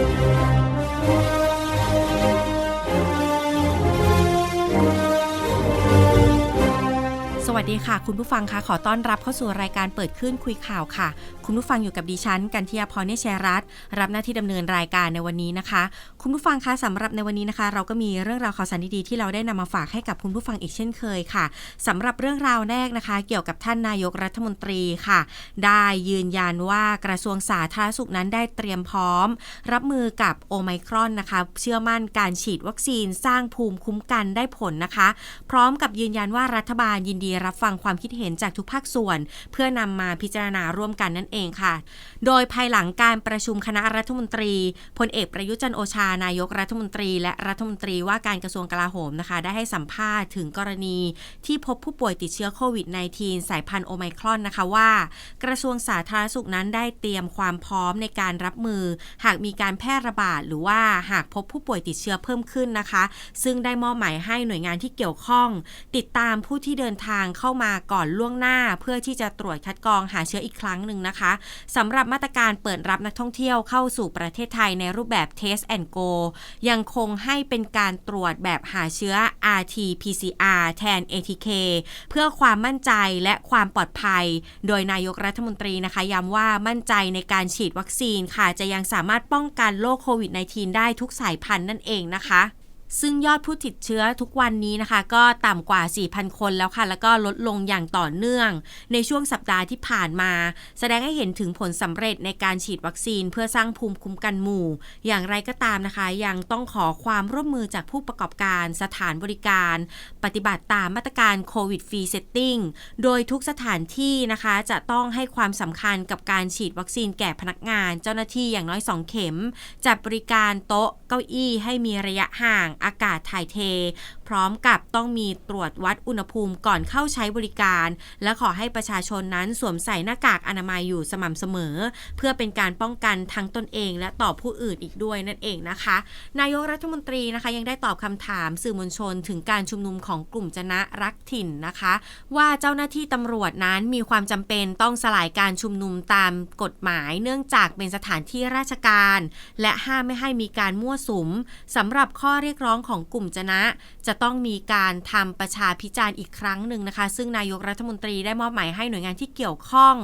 ส วัสดีค่ะ คุณผู้ฟังคะขอต้อนรับเข้าสู่รายการเปิดขึ้นคุยข่าวค่ะ คุณผู้ฟังอยู่กับดิฉันกันทียาพรเนชยรัตน์รับหน้าที่ดำเนินรายการในวันนี้นะคะ คุณผู้ฟังคะสำหรับในวันนี้นะคะ เราก็มีเรื่องราวข่าวสารดีๆที่เราได้นำมาฝากให้กับคุณผู้ฟังอีกเช่นเคยค่ะสำหรับเรื่องราวแรกนะคะ เกี่ยวกับท่านนายกรัฐมนตรีค่ะ ได้ยืนยันว่ากระทรวงสาธารณสุขนั้นได้เตรียมพร้อม รับมือกับโอไมครอนนะคะ เชื่อมั่นการฉีดวัคซีนสร้างภูมิคุ้มกันได้ผลนะคะ พร้อมกับยืนยันว่ารัฐบาลยินดีรับฟังความคิดเห็นจากทุกภาคส่วน เพื่อนำมาพิจารณาร่วมกันนั่นเองค่ะ โดยภายหลังการประชุมคณะรัฐมนตรีพลเอกประยุจันโอชานายกรัฐมนตรี และรัฐมนตรีว่าการกระทรวงกลาโหมนะคะ ได้ให้สัมภาษณ์ถึงกรณีที่พบผู้ป่วยติดเชื้อโควิด -19 สายพันธุ์โอไมครอนนะคะว่า กระทรวงสาธารณสุขนั้นได้เตรียมความพร้อมในการรับมือ หากมีการแพร่ระบาดหรือว่าหากพบผู้ป่วยติดเชื้อเพิ่มขึ้นนะคะ ซึ่งได้มอบหมายให้หน่วยงานที่เกี่ยวข้อง ติดตามผู้ที่เดินทางเข้ามาก่อนล่วงหน้า เพื่อที่จะตรวจคัดกรองหาเชื้ออีกครั้งหนึ่งนะคะสำหรับมาตรการเปิดรับนักท่องเที่ยวเข้าสู่ประเทศไทยในรูปแบบ Test and Go ยังคงให้เป็นการตรวจแบบหาเชื้อ RT-PCR แทน ATK เพื่อความมั่นใจและความปลอดภัย โดยนายกรัฐมนตรีนะคะย้ำว่ามั่นใจในการฉีดวัคซีนค่ะ จะยังสามารถป้องกันโรคโควิด -19 ได้ทุกสายพันธุ์นั่นเองนะคะ ซึ่งยอดผู้ติดเชื้อทุกวันนี้นะคะ ก็ต่ำกว่า 4,000 คนแล้วค่ะ แล้วก็ลดลงอย่างต่อเนื่อง ในช่วงสัปดาห์ที่ผ่านมา แสดงให้เห็นถึงผลสำเร็จในการฉีดวัคซีนเพื่อสร้างภูมิคุ้มกันหมู่ อย่างไรก็ตามนะคะ ยังต้องขอความร่วมมือจากผู้ประกอบการสถานบริการ ปฏิบัติตามมาตรการโควิดฟรีเซตติ้งโดยทุกสถานที่นะคะจะต้องให้ความสำคัญกับการฉีดวัคซีนแก่พนักงาน เจ้าหน้าที่อย่างน้อย 2 เข็ม จัดบริการโต๊ะเก้าอี้ให้มีระยะห่างอากาศถ่ายเท พร้อมกับต้องมีตรวจวัดอุณหภูมิก่อนเข้าใช้บริการ และขอให้ประชาชนนั้นสวมใส่หน้ากากอนามัยอยู่สม่ำเสมอ เพื่อเป็นการป้องกันทั้งตนเองและต่อผู้อื่นอีกด้วยนั่นเองนะคะ นายกรัฐมนตรีนะคะยังได้ตอบคำถามสื่อมวลชนถึงการชุมนุมของกลุ่มจนะรักถิ่นนะคะ ว่าเจ้าหน้าที่ตำรวจนั้นมีความจำเป็นต้องสลายการชุมนุมตามกฎหมาย เนื่องจากเป็นสถานที่ราชการ และห้ามไม่ให้มีการมั่วสุมสำหรับข้อเรียกร้องของกลุ่มจนะ จะต้องมีการทำประชาพิจารณ์อีกครั้งหนึ่งนะคะ ซึ่งนายกรัฐมนตรีได้มอบหมายให้หน่วยงานที่เกี่ยวข้อง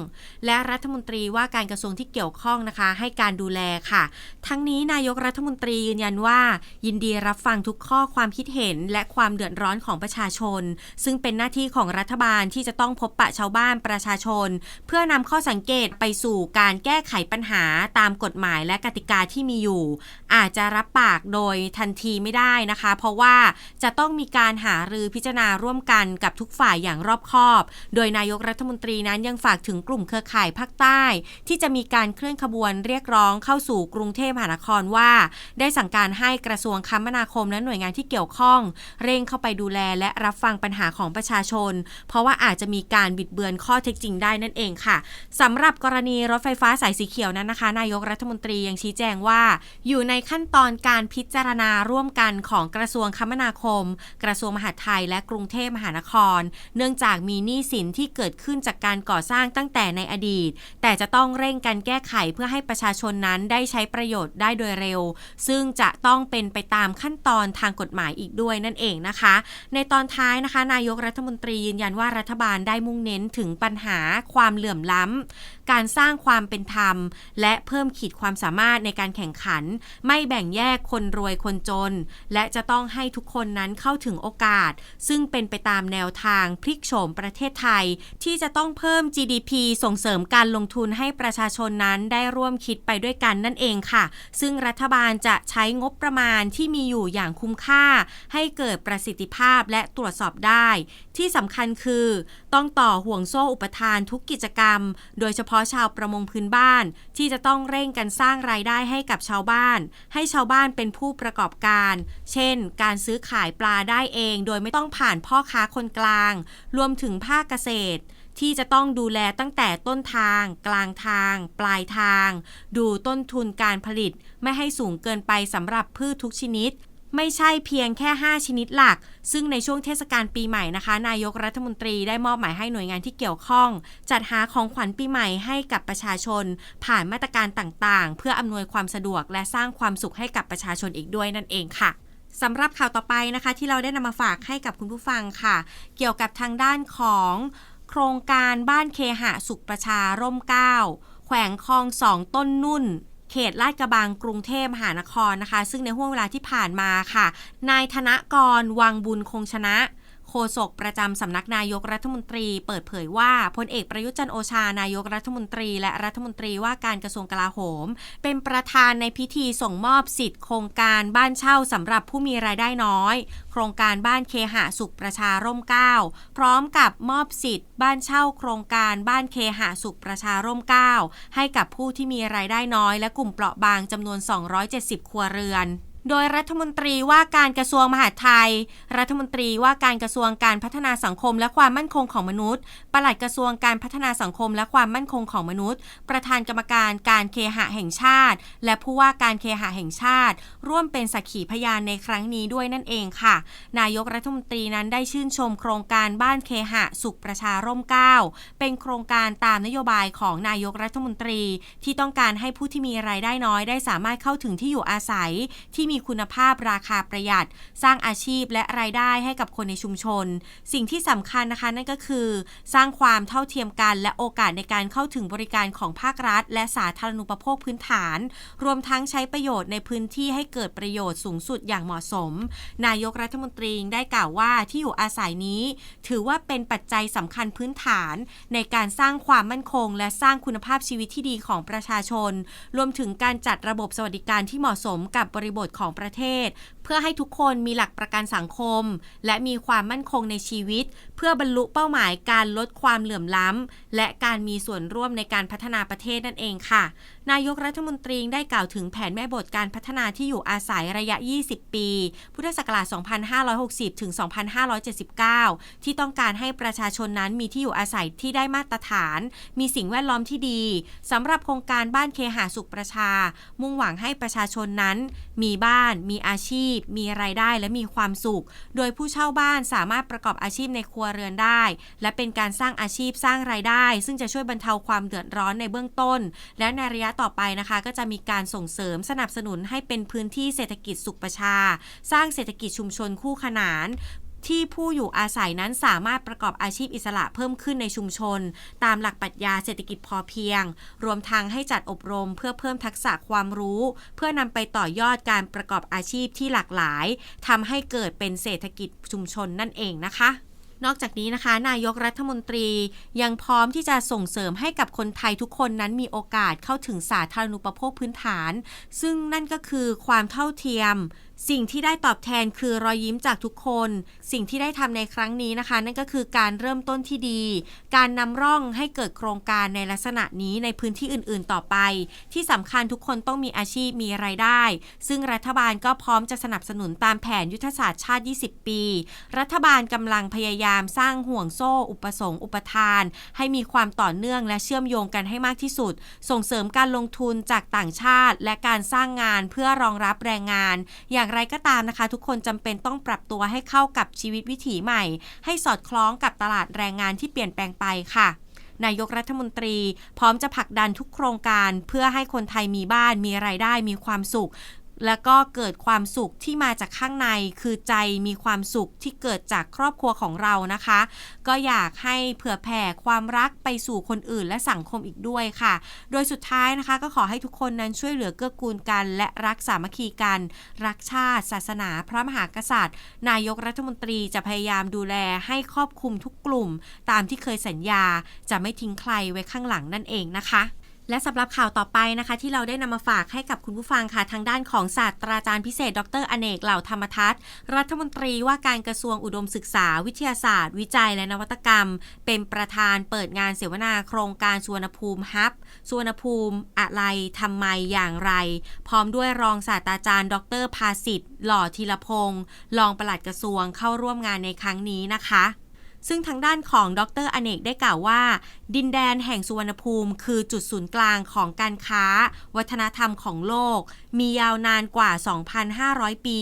และรัฐมนตรีว่าการกระทรวงที่เกี่ยวข้องนะคะ ให้การดูแลค่ะ ทั้งนี้นายกรัฐมนตรียืนยันว่า ยินดีรับฟังทุกข้อความคิดเห็น และความเดือดร้อนของประชาชน ซึ่งเป็นหน้าที่ของรัฐบาลที่จะต้องพบปะชาวบ้านประชาชน เพื่อนำข้อสังเกตไปสู่การแก้ไขปัญหาตามกฎหมายและกติกาที่มีอยู่ อาจจะรับปากโดยทันทีไม่ได้นะคะ เพราะว่าจะต้องมีการหารือพิจารณาร่วมกันกับทุกฝ่ายอย่างรอบคอบ โดยนายกรัฐมนตรีนั้นยังฝากถึงกลุ่มเครือข่ายภาคใต้ ที่จะมีการเคลื่อนขบวนเรียกร้องเข้าสู่กรุงเทพมหานครว่า ได้สั่งการให้กระทรวงคมนาคมและหน่วยงานที่เกี่ยวข้อง เร่งเข้าไปดูแลและรับฟังปัญหาของประชาชน เพราะว่าอาจจะมีการบิดเบือนข้อเท็จจริงได้นั่นเองค่ะสำหรับกรณีรถไฟฟ้าสายสีเขียวนั้นนะคะ นายกรัฐมนตรียังชี้แจงว่า อยู่ในขั้นตอนการพิจารณาร่วมกันของกระทรวงคมนาคม กระทรวงมหาดไทย และกรุงเทพมหานคร เนื่องจากมีหนี้สินที่เกิดขึ้นจากการก่อสร้างตั้งแต่ในอดีต แต่จะต้องเร่งการแก้ไขเพื่อให้ประชาชนนั้นได้ใช้ประโยชน์ได้โดยเร็ว ซึ่งจะต้องเป็นไปตามขั้นตอนทางกฎหมายอีกด้วยนั่นเองนะคะ ในตอนท้ายนะคะ นายกรัฐมนตรียืนยันว่ารัฐบาลได้มุ่งเน้นถึงปัญหาความเหลื่อมล้ำ การสร้างความเป็นธรรม และเพิ่มขีดความสามารถในการแข่งขัน ไม่แบ่งแยกคนรวยคนจน และจะต้องให้ทุกคนนั้นเข้าถึงโอกาส ซึ่งเป็นไปตามแนวทางพลิกโฉมประเทศไทย ที่จะต้องเพิ่ม GDP ส่งเสริมการลงทุนให้ประชาชนนั้นได้ร่วมคิดไปด้วยกันนั่นเองค่ะ ซึ่งรัฐบาลจะใช้งบประมาณที่มีอยู่อย่างคุ้มค่า ให้เกิดประสิทธิภาพและตรวจสอบได้ ที่สำคัญคือ ต้องต่อห่วงโซ่อุปทานทุกกิจกรรม โดยเฉพาะชาวประมงพื้นบ้าน ที่จะต้องเร่งกันสร้างรายได้ให้กับชาวบ้าน ให้ชาวบ้านเป็นผู้ประกอบการ เช่น การซื้อขายปลาได้เอง โดยไม่ต้องผ่านพ่อค้าคนกลาง รวมถึงภาคเกษตรที่จะต้องดูแลตั้งแต่ต้นทาง กลางทาง ปลายทาง ดูต้นทุนการผลิต ไม่ให้สูงเกินไปสำหรับพืชทุกชนิด ไม่ใช่เพียงแค่ 5 ชนิดหลัก ซึ่งในช่วงเทศกาลปีใหม่นะคะ นายกรัฐมนตรีได้มอบหมายให้หน่วยงานที่เกี่ยวข้อง จัดหาของขวัญปีใหม่ให้กับประชาชน ผ่านมาตรการต่างๆ เพื่ออำนวยความสะดวกและสร้างความสุขให้กับประชาชนอีกด้วยนั่นเองค่ะสำหรับข่าวต่อไปนะคะ ที่เราได้นำมาฝากให้กับคุณผู้ฟังค่ะ เกี่ยวกับทางด้านของโครงการบ้านเคหะสุขประชาร่มเก้าแขวงคลองสองต้นนุ่น เขตลาดกระบังกรุงเทพมหานครนะคะ ซึ่งในห่วงเวลาที่ผ่านมาค่ะ นายธนกรวังบุญคงชนะ โฆษกประจำสำนักนายกรัฐมนตรี เปิดเผยว่าพลเอกประยุจันโอชานายกรัฐมนตรี และรัฐมนตรีว่าการกระทรวงกลาโหม เป็นประธานในพิธีส่งมอบสิทธิ์โครงการบ้านเช่าสำหรับผู้มีรายได้น้อย โครงการบ้านเคหะสุขประชาร่มเก้าพร้อมกับมอบสิทธิ์ บ้านเช่าโครงการบ้านเคหะสุขประชาร่มเก้าให้กับผู้ที่มีรายได้น้อย และกลุ่มเปราะบางจำนวน 270 ครัวเรือน โดยรัฐมนตรีว่าการกระทรวงมหาดไทย รัฐมนตรีว่าการกระทรวงการพัฒนาสังคมและความมั่นคงของมนุษย์ ปลัดกระทรวงการพัฒนาสังคมและความมั่นคงของมนุษย์ ประธานกรรมการการเคหะแห่งชาติ และผู้ว่าการเคหะแห่งชาติ ร่วมเป็นสักขีพยานในครั้งนี้ด้วยนั่นเองค่ะ นายกรัฐมนตรีนั้นได้ชื่นชมโครงการบ้านเคหะสุขประชาร่มเก้าเป็นโครงการตามนโยบายของนายกรัฐมนตรี ที่ต้องการให้ผู้ที่มีรายได้น้อยได้สามารถเข้าถึงที่อยู่อาศัยที่มีคุณภาพราคาประหยัด สร้างอาชีพและรายได้ให้กับคนในชุมชน สิ่งที่สำคัญนะคะนั่นก็คือ สร้างความเท่าเทียมกัน และโอกาสในการเข้าถึงบริการของภาครัฐ และสาธารณูปโภคพื้นฐาน รวมทั้งใช้ประโยชน์ในพื้นที่ให้เกิดประโยชน์สูงสุดอย่างเหมาะสม นายกรัฐมนตรีได้กล่าวว่าที่อยู่อาศัยนี้ ถือว่าเป็นปัจจัยสำคัญพื้นฐาน ในการสร้างความมั่นคง และสร้างคุณภาพชีวิตที่ดีของประชาชน รวมถึงการจัดระบบสวัสดิการที่เหมาะสมกับบริบทของประเทศ เพื่อให้ทุกคนมีหลักประกันสังคม และมีความมั่นคงในชีวิต เพื่อบรรลุเป้าหมายการลดความเหลื่อมล้ำและการมีส่วนร่วมในการพัฒนาประเทศนั่นเองค่ะ นายกรัฐมนตรีได้กล่าวถึงแผนแม่บทการพัฒนาที่อยู่อาศัยระยะ 20 ปี พุทธศักราช 2560 ถึง 2579 ที่ต้องการให้ประชาชนนั้นมีที่อยู่อาศัยที่ได้มาตรฐาน มีสิ่งแวดล้อมที่ดีสำหรับโครงการบ้านเคหะสุขประชา มุ่งหวังให้ประชาชนนั้น มีบ้าน มีอาชีพ มีรายได้และมีความสุข โดยผู้เช่าบ้านสามารถประกอบอาชีพในครัวเรือนได้ และเป็นการสร้างอาชีพสร้างรายได้ ซึ่งจะช่วยบรรเทาความเดือดร้อนในเบื้องต้น และในระยะต่อไปนะคะก็จะมีการส่งเสริมสนับสนุนให้เป็นพื้นที่เศรษฐกิจสุขประชา สร้างเศรษฐกิจชุมชนคู่ขนานที่ผู้อยู่อาศัยนั้นสามารถประกอบอาชีพอิสระเพิ่มขึ้นในชุมชน ตามหลักปรัชญาเศรษฐกิจพอเพียง รวมทั้งให้จัดอบรมเพื่อเพิ่มทักษะความรู้ เพื่อนำไปต่อยอดการประกอบอาชีพที่หลากหลายทำให้เกิดเป็นเศรษฐกิจชุมชนนั่นเองนะคะ นอกจากนี้นะคะ นายกรัฐมนตรียังพร้อมที่จะส่งเสริมให้กับคนไทยทุกคนนั้นมีโอกาสเข้าถึงสาธารณูปโภคพื้นฐาน ซึ่งนั่นก็คือความเท่าเทียม สิ่งที่ได้ตอบแทนคือรอยยิ้มจากทุกคน สิ่งที่ได้ทำในครั้งนี้นะคะ นั่นก็คือการเริ่มต้นที่ดี การนำร่องให้เกิดโครงการในลักษณะนี้ในพื้นที่อื่นๆต่อไป ที่สำคัญทุกคนต้องมีอาชีพมีไรายได้ ซึ่งรัฐบาลก็พร้อมจะสนับสนุนตามแผนยุทธศาสตร์ชาติ 20 ปี รัฐบาลกำลังพยายามสร้างห่วงโซ่ อุปสงค์อุปทาน ให้มีความต่อเนื่องและเชื่อมโยงกันให้มากที่สุด ส่งเสริมการลงทุนจากต่างชาติ และการสร้างงานเพื่อรองรับแรงงานอย่างไรก็ตามนะคะ ทุกคนจำเป็นต้องปรับตัวให้เข้ากับชีวิตวิถีใหม่ ให้สอดคล้องกับตลาดแรงงานที่เปลี่ยนแปลงไปค่ะนายกรัฐมนตรีพร้อมจะผลักดันทุกโครงการเพื่อให้คนไทยมีบ้านมีไรายได้มีความสุข แล้วก็เกิดความสุขที่มาจากข้างในคือใจมีความสุขที่เกิดจากครอบครัวของเรานะคะ ก็อยากให้เผื่อแผ่ความรักไปสู่คนอื่นและสังคมอีกด้วยค่ะ โดยสุดท้ายนะคะ ก็ขอให้ทุกคนนั้นช่วยเหลือเกื้อกูลกัน และรักสามัคคีกัน รักชาติ ศาสนา พระมหากษัตริย์ นายกรัฐมนตรีจะพยายามดูแลให้ครอบคลุมทุกกลุ่ม ตามที่เคยสัญญาจะไม่ทิ้งใครไว้ข้างหลังนั่นเองนะคะ และสำหรับข่าวต่อไปนะคะ ที่เราได้นำมาฝากให้กับคุณผู้ฟังค่ะ ทางด้านของศาสตราจารย์พิเศษ ดรอเนกเหล่าธรรมทัศน์รัฐมนตรีว่าการกระทรวงอุดมศึกษา วิทยาศาสตร์ วิจัยและนวัตกรรม เป็นประธานเปิดงานเสวนาโครงการสุวรรณภูมิฮับสุวรรณภูมิอะไรทำไมอย่างไร พร้อมด้วยรองศาสตราจารย์ ดรภาสิทธิ์หล่อธีรพงศ์รองปลัดกระทรวงเข้าร่วมงานในครั้งนี้นะคะ ซึ่งทางด้านของดรอเนกได้กล่าวว่า ดินแดนแห่งสุวรรณภูมิ คือจุดศูนย์กลางของการค้า วัฒนธรรมของโลก มียาวนานกว่า 2,500 ปี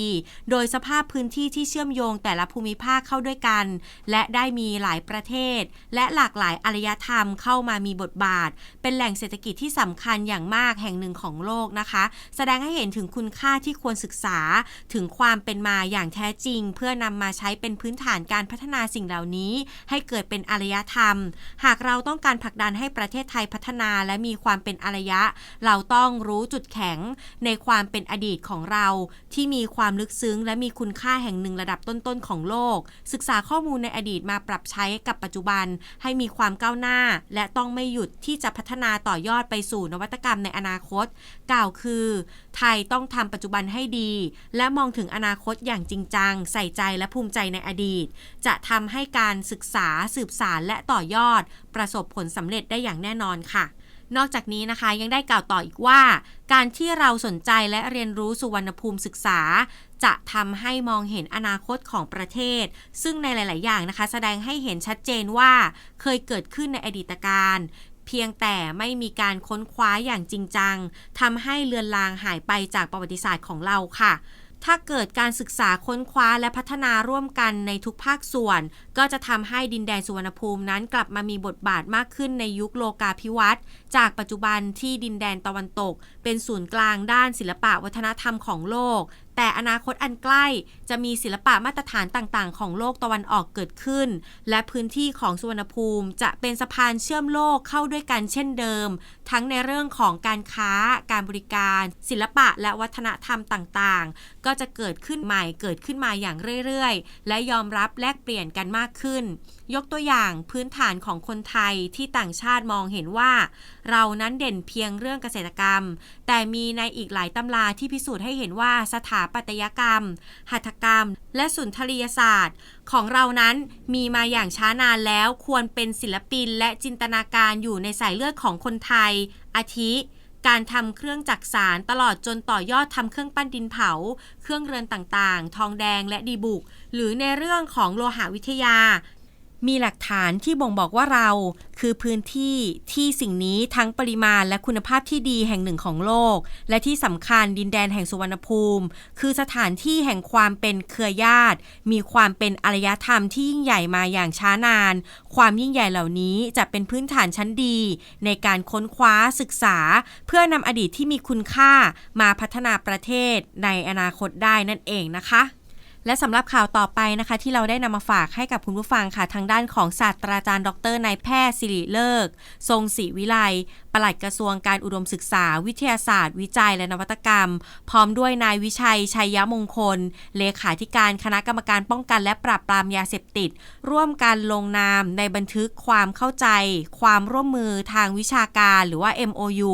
โดยสภาพพื้นที่ที่เชื่อมโยงแต่ละภูมิภาคเข้าด้วยกัน และได้มีหลายประเทศ และหลากหลายอารยธรรมเข้ามามีบทบาท เป็นแหล่งเศรษฐกิจที่สำคัญอย่างมากแห่งหนึ่งของโลกนะคะ แสดงให้เห็นถึงคุณค่าที่ควรศึกษาถึงความเป็นมาอย่างแท้จริง เพื่อนำมาใช้เป็นพื้นฐานการพัฒนาสิ่งเหล่านี้ ให้เกิดเป็นอารยธรรม หากเราต้องการผลักดันให้ประเทศไทยพัฒนาและมีความเป็นอารยะ เราต้องรู้จุดแข็งในความเป็นอดีตของเรา ที่มีความลึกซึ้ง และมีคุณค่าแห่งหนึ่งระดับต้นๆของโลก ศึกษาข้อมูลในอดีตมาปรับใช้กับปัจจุบัน ให้มีความก้าวหน้า และต้องไม่หยุดที่จะพัฒนาต่อยอดไปสู่นวัตกรรมในอนาคต กล่าวคือ ไทยต้องทำปัจจุบันให้ดี และมองถึงอนาคตอย่างจริงจัง ใส่ใจและภูมิใจในอดีต จะทำให้การศึกษาสืบสารและต่อยอด ประสบผลสำเร็จได้อย่างแน่นอนค่ะ นอกจากนี้นะคะยังได้กล่าวต่ออีกว่า การที่เราสนใจและเรียนรู้สุวรรณภูมิศึกษา จะทำให้มองเห็นอนาคตของประเทศ ซึ่งในหลาย ๆ อย่างนะคะ แสดงให้เห็นชัดเจนว่าเคยเกิดขึ้นในอดีตการเพียงแต่ไม่มีการค้นคว้าอย่างจริงจังทำให้เลือนลางหายไปจากประวัติศาสตร์ของเราค่ะ ถ้าเกิดการศึกษาค้นคว้าและพัฒนาร่วมกันในทุกภาคส่วน ก็จะทำให้ดินแดนสุวรรณภูมินั้นกลับมามีบทบาทมากขึ้นในยุคโลกาภิวัตน์จากปัจจุบันที่ดินแดนตะวันตก เป็นศูนย์กลางด้านศิลปะวัฒนธรรมของโลก แต่อนาคตอันใกล้จะมีศิลปะมาตรฐานต่างๆ ของโลกตะวันออกเกิดขึ้น และพื้นที่ของสุวรรณภูมิจะเป็นสะพานเชื่อมโลกเข้าด้วยกันเช่นเดิม ทั้งในเรื่องของการค้า การบริการ ศิลปะและวัฒนธรรมต่างๆ ก็จะเกิดขึ้นใหม่เกิดขึ้นมาอย่างเรื่อยๆ และยอมรับแลกเปลี่ยนกันมากขึ้น ยกตัวอย่างพื้นฐานของคนไทยที่ต่างชาติมองเห็นว่า เรานั้นเด่นเพียงเรื่องเกษตรกรรม แต่มีในอีกหลายตำราที่พิสูจน์ให้เห็นว่าสถาปัตยกรรม หัตถกรรม และสุนทรียศาสตร์ ของเรานั้นมีมาอย่างช้านานแล้วควรเป็นศิลปินและจินตนาการอยู่ในสายเลือดของคนไทย อาทิ การทำเครื่องจักสารตลอดจนต่อยอดทำเครื่องปั้นดินเผา เครื่องเรือนต่างๆ ทองแดงและดีบุก หรือในเรื่องของโลหะวิทยา มีหลักฐานที่บ่งบอกว่าเราคือพื้นที่ที่สิ่งนี้ทั้งปริมาณและคุณภาพที่ดีแห่งหนึ่งของโลก และที่สำคัญดินแดนแห่งสุวรรณภูมิ คือสถานที่แห่งความเป็นเครือญาติ มีความเป็นอารยธรรมที่ยิ่งใหญ่มาอย่างช้านาน ความยิ่งใหญ่เหล่านี้จะเป็นพื้นฐานชั้นดี ในการค้นคว้าศึกษา เพื่อนำอดีตที่มีคุณค่ามาพัฒนาประเทศในอนาคตได้นั่นเองนะคะ และสำหรับข่าวต่อไปนะคะ ที่เราได้นำมาฝากให้กับคุณผู้ฟังค่ะ ทางด้านของศาสตราจารย์ ดรนายแพทย์สิริเลิก ทรงศรีวิไล ปลัดกระทรวงการอุดมศึกษา วิทยาศาสตร์ วิจัยและนวัตกรรม พร้อมด้วยนายวิชัย ชัยยมงคล เลขาธิการคณะกรรมการป้องกันและปราบปรามยาเสพติด ร่วมกันลงนามในบันทึกความเข้าใจ ความร่วมมือทางวิชาการหรือว่า MOU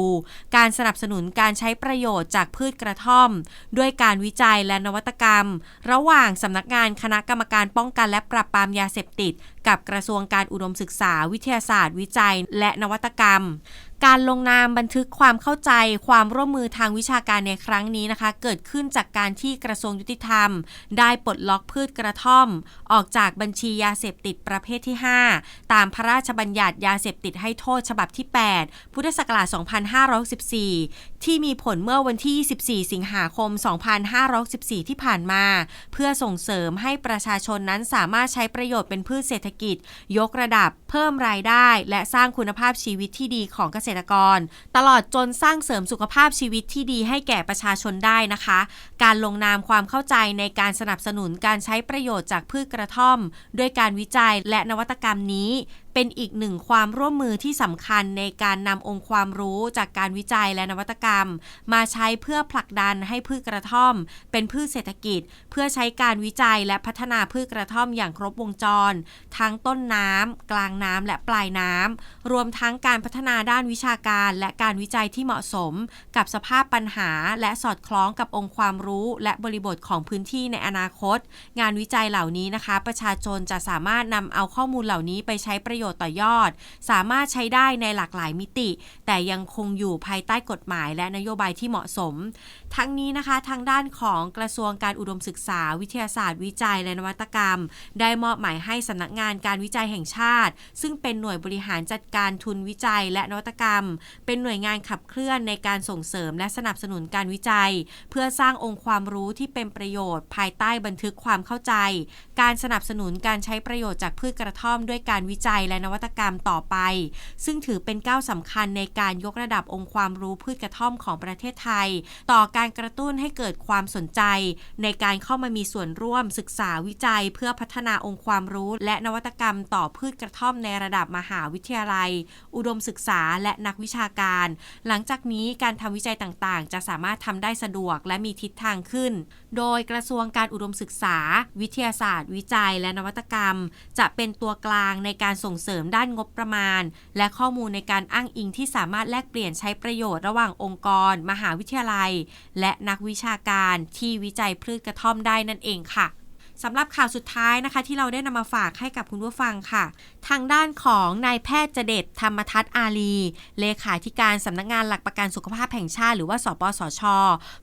การสนับสนุนการใช้ประโยชน์จากพืชกระท่อม ด้วยการวิจัยและนวัตกรรม ระหว่างสำนักงานคณะกรรมการป้องกันและปราบปรามยาเสพติด กับกระทรวงการอุดมศึกษา วิทยาศาสตร์ วิจัย และนวัตกรรม การลงนามบันทึกความเข้าใจความร่วมมือทางวิชาการในครั้งนี้นะคะ เกิดขึ้นจากการที่กระทรวงยุติธรรม ได้ปลดล็อกพืชกระท่อม ออกจากบัญชียาเสพติดประเภทที่ 5 ตามพระราชบัญญัติยาเสพติดให้โทษฉบับที่ 8 พุทธศักราช 2514ที่มีผลเมื่อวันที่ 24 สิงหาคม 2514 ที่ผ่านมา เพื่อส่งเสริมให้ประชาชนนั้นสามารถใช้ประโยชน์เป็นพืชเศรษฐกิจ ยกระดับเพิ่มรายได้ และสร้างคุณภาพชีวิตที่ดีของเกษตรกร ตลอดจนสร้างเสริมสุขภาพชีวิตที่ดีให้แก่ประชาชนได้นะคะ การลงนามความเข้าใจในการสนับสนุนการใช้ประโยชน์จากพืชกระท่อม ด้วยการวิจัยและนวัตกรรมนี้เป็นอีกหนึ่งความร่วมมือที่สำคัญในการนำองค์ความรู้จากการวิจัยและนวัตกรรม มาใช้เพื่อผลักดันให้พืชกระท่อม เป็นพืชเศรษฐกิจ เพื่อใช้การวิจัยและพัฒนาพืชกระท่อมอย่างครบวงจร ทั้งต้นน้ำกลางน้ำและปลายน้ำรวมทั้งการพัฒนาด้านวิชาการและการวิจัยที่เหมาะสม กับสภาพปัญหาและสอดคล้องกับองค์ความรู้ และบริบทของพื้นที่ในอนาคต งานวิจัยเหล่านี้นะคะ ประชาชนจะสามารถนำเอาข้อมูลเหล่านี้ไปใช้ประโยชน์โยชน์ต่อยอด สามารถใช้ได้ในหลากหลายมิติ แต่ยังคงอยู่ภายใต้กฎหมายและนโยบายที่เหมาะสม ทั้งนี้นะคะทางด้านของกระทรวงการอุดมศึกษา วิทยาศาสตร์ วิจัยและนวัตกรรม ได้มอบหมายให้สำนักงานการวิจัยแห่งชาติ ซึ่งเป็นหน่วยบริหารจัดการทุนวิจัยและนวัตกรรม เป็นหน่วยงานขับเคลื่อนในการส่งเสริมและสนับสนุนการวิจัย เพื่อสร้างองค์ความรู้ที่เป็นประโยชน์ ภายใต้บันทึกความเข้าใจ การสนับสนุนการใช้ประโยชน์จากพืชกระท่อมด้วยการวิจัยและนวัตกรรมต่อไป ซึ่งถือเป็นก้าวสำคัญในการยกระดับองค์ความรู้พืชกระท่อมของประเทศไทย ต่อการกระตุ้นให้เกิดความสนใจ ในการเข้ามามีส่วนร่วมศึกษาวิจัย เพื่อพัฒนาองค์ความรู้ และนวัตกรรมต่อพืชกระท่อมในระดับมหาวิทยาลัย อุดมศึกษาและนักวิชาการ หลังจากนี้การทำวิจัยต่างๆ จะสามารถทำได้สะดวกและมีทิศทางขึ้น โดยกระทรวงการอุดมศึกษา วิทยาศาสตร์ วิจัย และนวัตกรรม จะเป็นตัวกลางในการส่งเสริมด้านงบประมาณ และข้อมูลในการอ้างอิงที่สามารถแลกเปลี่ยนใช้ประโยชน์ระหว่างองค์กร มหาวิทยาลัย และนักวิชาการที่วิจัยพืชกระท่อมได้นั่นเองค่ะ สำหรับข่าวสุดท้ายนะคะ ที่เราได้นำมาฝากให้กับคุณผู้ฟังค่ะ ทางด้านของนายแพทย์เจเดตธรรมทัศน์อาลี เลขาธิการสำนักงานหลักประกันสุขภาพแห่งชาติ หรือว่าสปสช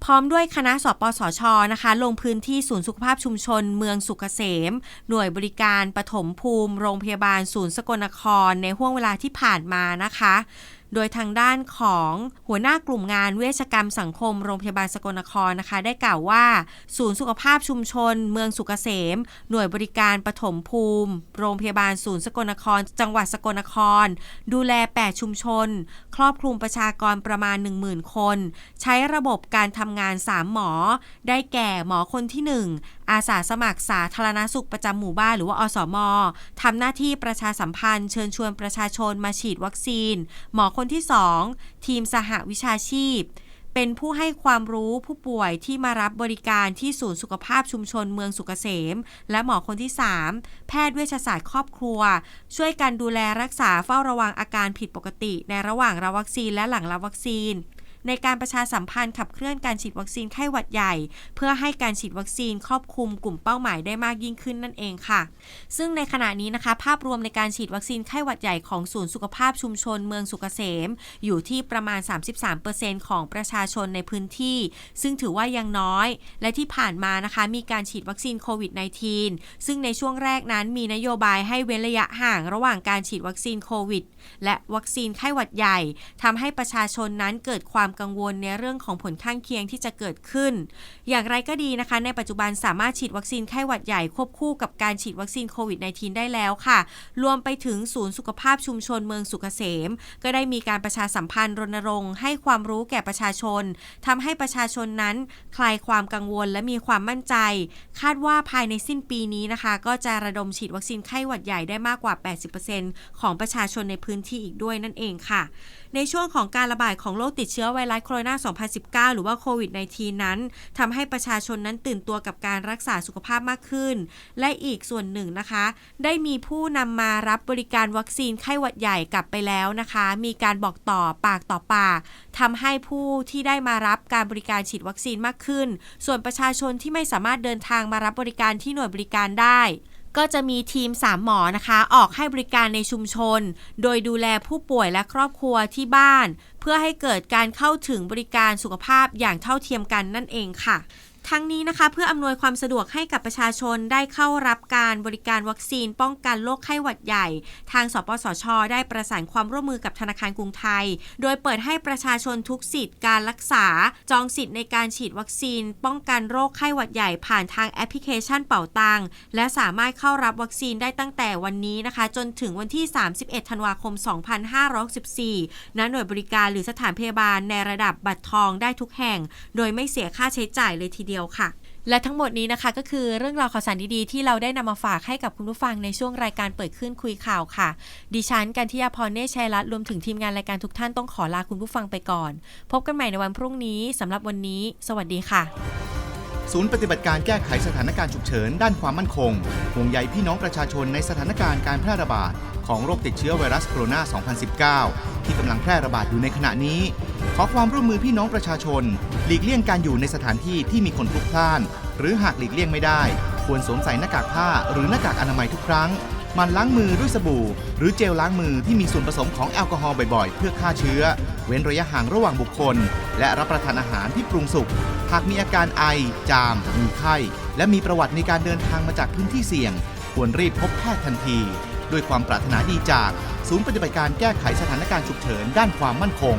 พร้อมด้วยคณะสปสชนะคะ ลงพื้นที่ศูนย์สุขภาพชุมชน เมืองสุขเกษม หน่วยบริการปฐมภูมิ โรงพยาบาลศูนย์สกลนคร ในห่วงเวลาที่ผ่านมานะคะ โดยทางด้านของหัวหน้ากลุ่มงานเวชกรรมสังคมโรงพยาบาลสกลนครนะคะ ได้กล่าวว่า ศูนย์สุขภาพชุมชน เมืองสุกเกษม หน่วยบริการปฐมภูมิ โรงพยาบาลศูนย์สกลนคร จังหวัดสกลนคร ดูแล 8 ชุมชน ครอบคลุมประชากรประมาณ 10,000 คน ใช้ระบบการทำงาน 3 หมอ ได้แก่หมอคนที่ 1 อาสาสมัครสาธารณสุขประจำหมู่บ้านหรือว่าอสมทำหน้าที่ประชาสัมพันธ์ เชิญชวนประชาชนมาฉีดวัคซีน หมอคนที่ 2 ทีมสหวิชาชีพ เป็นผู้ให้ความรู้ผู้ป่วยที่มารับบริการที่ศูนย์สุขภาพชุมชนเมืองสุกเกษม และหมอคนที่ 3 แพทย์เวชศาสตร์ครอบครัว ช่วยกันดูแลรักษาเฝ้าระวังอาการผิดปกติ ในระหว่างรับวัคซีนและหลังรับวัคซีน ในการประชาสัมพันธ์ขับเคลื่อนการฉีดวัคซีนไข้หวัดใหญ่ เพื่อให้การฉีดวัคซีนครอบคลุมกลุ่มเป้าหมายได้มากยิ่งขึ้นนั่นเองค่ะ ซึ่งในขณะนี้นะคะ ภาพรวมในการฉีดวัคซีนไข้หวัดใหญ่ของศูนย์สุขภาพชุมชนเมืองสุกเกษม อยู่ที่ประมาณ 33%ของประชาชนในพื้นที่ ซึ่งถือว่ายังน้อย และที่ผ่านมานะคะ มีการฉีดวัคซีนโควิด -19 ซึ่งในช่วงแรกนั้นมีนโยบายให้เว้นระยะห่างระหว่างการฉีดวัคซีนโควิด และวัคซีนไข้หวัดใหญ่ทำให้ประชาชนนั้นเกิดความกังวลในเรื่องของผลข้างเคียงที่จะเกิดขึ้น อย่างไรก็ดีนะคะ ในปัจจุบันสามารถฉีดวัคซีนไข้หวัดใหญ่ควบคู่กับการฉีดวัคซีนโควิด -19 ได้แล้วค่ะ รวมไปถึงศูนย์สุขภาพชุมชนเมืองสุกเกษม ก็ได้มีการประชาสัมพันธ์รณรงค์ให้ความรู้แก่ประชาชนทำให้ประชาชนนั้น คลายความกังวลและมีความมั่นใจ คาดว่าภายในสิ้นปีนี้นะคะ ก็จะระดมฉีดวัคซีนไข้หวัดใหญ่ได้มากกว่า 80%ของประชาชนในพื้นที่อีกด้วยนั่นเองค่ะ ในช่วงของการระบาดของโรคติดเชื้อไวรัสโคโรนา 2019 หรือว่าโควิด -19 นั้นทำให้ประชาชนนั้นตื่นตัวกับการรักษาสุขภาพมากขึ้น และอีกส่วนหนึ่งนะคะ ได้มีผู้นำมารับบริการวัคซีนไข้หวัดใหญ่กลับไปแล้วนะคะ มีการบอกต่อปากต่อปากทำให้ผู้ที่ได้มารับการบริการฉีดวัคซีนมากขึ้น ส่วนประชาชนที่ไม่สามารถเดินทางมารับบริการที่หน่วยบริการได้ ก็จะมีทีม 3 หมอนะคะ ออกให้บริการในชุมชน โดยดูแลผู้ป่วยและครอบครัวที่บ้าน เพื่อให้เกิดการเข้าถึงบริการสุขภาพอย่างเท่าเทียมกันนั่นเองค่ะ ทั้งนี้นะคะเพื่ออำนวยความสะดวกให้กับประชาชนได้เข้ารับการบริการวัคซีนป้องกันโรคไข้หวัดใหญ่ ทางสปสช ได้ประสานความร่วมมือกับธนาคารกรุงไทย โดยเปิดให้ประชาชนทุกสิทธิ์การรักษา จองสิทธิ์ในการฉีดวัคซีน ป้องกันโรคไข้หวัดใหญ่ผ่านทางแอปพลิเคชันเป่าตังและสามารถเข้ารับวัคซีนได้ตั้งแต่วันนี้นะคะ จนถึงวันที่ 31 ธันวาคม 2564ณหน่วยบริการหรือสถานพยาบาลในระดับบัตรทองได้ทุกแห่ง โดยไม่เสียค่าใช้จ่ายเลยทีเดียวค่ะ และทั้งหมดนี้นะคะก็คือเรื่องราวข่าวสารดีๆ ที่เราได้นำมาฝากให้กับคุณผู้ฟังในช่วงรายการเปิดขึ้นคุยข่าวค่ะ ดิฉันกันทิยาพรเนชชัยรัตน์รวมถึงทีมงานรายการทุกท่านต้องขอลาคุณผู้ฟังไปก่อน พบกันใหม่ในวันพรุ่งนี้สำหรับวันนี้ สวัสดีค่ะ ศูนย์ปฏิบัติการแก้ไขสถานการณ์ฉุกเฉินด้านความมั่นคงห่วงใยพี่น้องประชาชนในสถานการณ์การแพร่ระบาดของโรคติดเชื้อไวรัสโคโรนา 2019 ที่กำลังแพร่ระบาดอยู่ในขณะนี้ ขอความร่วมมือพี่น้องประชาชน หลีกเลี่ยงการอยู่ในสถานที่ที่มีคนพลุกพล่าน หรือหากหลีกเลี่ยงไม่ได้ ควรสวมใส่หน้ากากผ้าหรือหน้ากากอนามัยทุกครั้ง มันล้างมือด้วยสบู่ หรือเจลล้างมือที่มีส่วนผสมของแอลกอฮอล์บ่อยๆ เพื่อฆ่าเชื้อ เว้นระยะห่างระหว่างบุคคล และรับประทานอาหารที่ปรุงสุก หากมีอาการไอ จาม มีไข้ และมีประวัติในการเดินทางมาจากพื้นที่เสี่ยง ควรรีบพบแพทย์ทันที ด้วยความปรารถนาดีจาก ศูนย์ปฏิบัติการแก้ไขสถานการณ์ฉุกเฉินด้านความมั่นคง